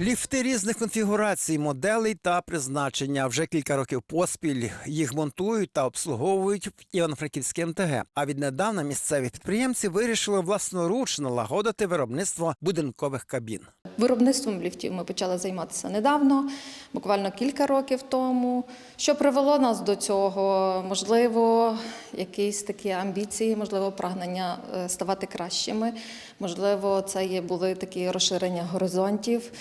Ліфти різних конфігурацій, моделей та призначення. Вже кілька років поспіль їх монтують та обслуговують в Івано-Франківській МТГ. А віднедавна місцеві підприємці вирішили власноруч налагодити виробництво будинкових кабін. Виробництвом ліфтів ми почали займатися недавно, буквально кілька років тому. Що привело нас до цього? Можливо, якісь такі амбіції, можливо, прагнення е, ставати кращими. Можливо, це є були такі розширення горизонтів.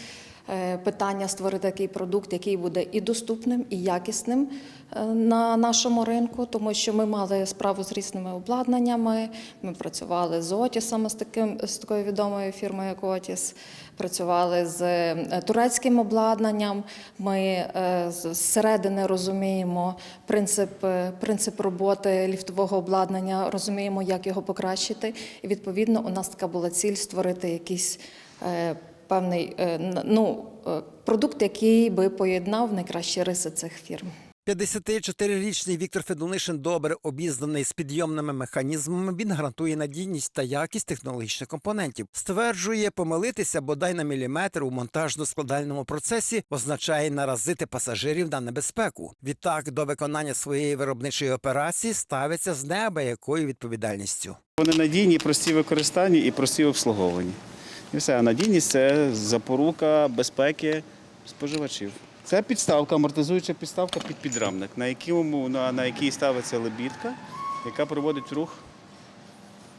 Е, Питання створити такий продукт, який буде і доступним, і якісним е, на нашому ринку, тому що ми мали справу з різними обладнаннями. Ми працювали з Отісами, з таким з такою відомою фірмою, як Отіс. Працювали з е, турецьким обладнанням. Ми зсередини розуміємо принцип, принцип роботи ліфтового обладнання, розуміємо, як його покращити. І відповідно у нас така була ціль створити якийсь певний е, ну, е, продукт, який би поєднав найкращі риси цих фірм. 54-річний Віктор Федунишин добре обізнаний з підйомними механізмами. Він гарантує надійність та якість технологічних компонентів. Стверджує, помилитися бодай на міліметр у монтажно-складальному процесі означає наразити пасажирів на небезпеку. Відтак до виконання своєї виробничої операції ставиться з неабиякою відповідальністю. Вони надійні, прості в використанні і прості в обслуговуванні. І все, а надійність це запорука безпеки споживачів. Це підставка, амортизуюча підставка під підрамник, на, якому, на, на якій ставиться лебідка, яка проводить рух,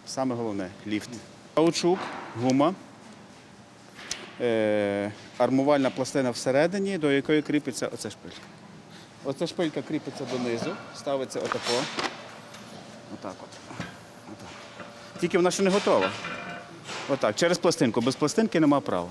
саме головне ліфт. Каучук, гума, е, армувальна пластина всередині, до якої кріпиться оця шпилька. Оця шпилька кріпиться донизу, ставиться отако. Отак от. Отак. Тільки вона ще не готова. Отак, через пластинку. Без пластинки нема права.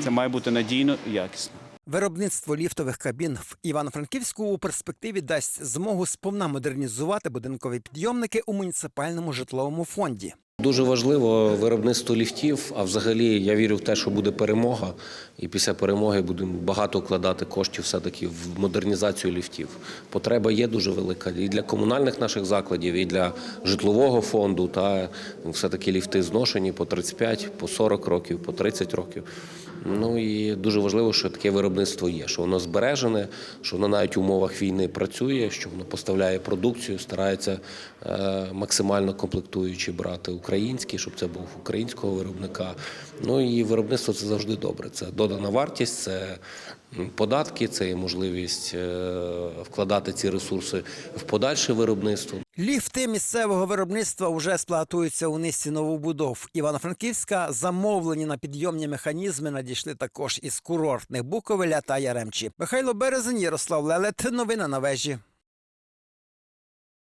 Це має бути надійно і якісно. Виробництво ліфтових кабін в Івано-Франківську у перспективі дасть змогу сповна модернізувати будинкові підйомники у муніципальному житловому фонді. Дуже важливо виробництво ліфтів. А взагалі я вірю в те, що буде перемога, і після перемоги будемо багато вкладати коштів все-таки в модернізацію ліфтів. Потреба є дуже велика і для комунальних наших закладів, і для житлового фонду. Та все-таки ліфти зношені по 35, по 40 років, по 30 років. Ну і дуже важливо, що таке виробництво є, що воно збережене, що воно навіть в умовах війни працює, що воно поставляє продукцію, старається е, максимально комплектуючи брати українські, щоб це був українського виробника. Ну і виробництво це завжди добре. Це додана вартість, це податки, це є можливість е, вкладати ці ресурси в подальше виробництво. Ліфти місцевого виробництва вже сплатуються у низці новобудов. Івано-Франківська замовлені на підйомні механізми надійшли також із курортних Буковеля та Яремчі. Михайло Березень, Ярослав Лелет. Новини на вежі.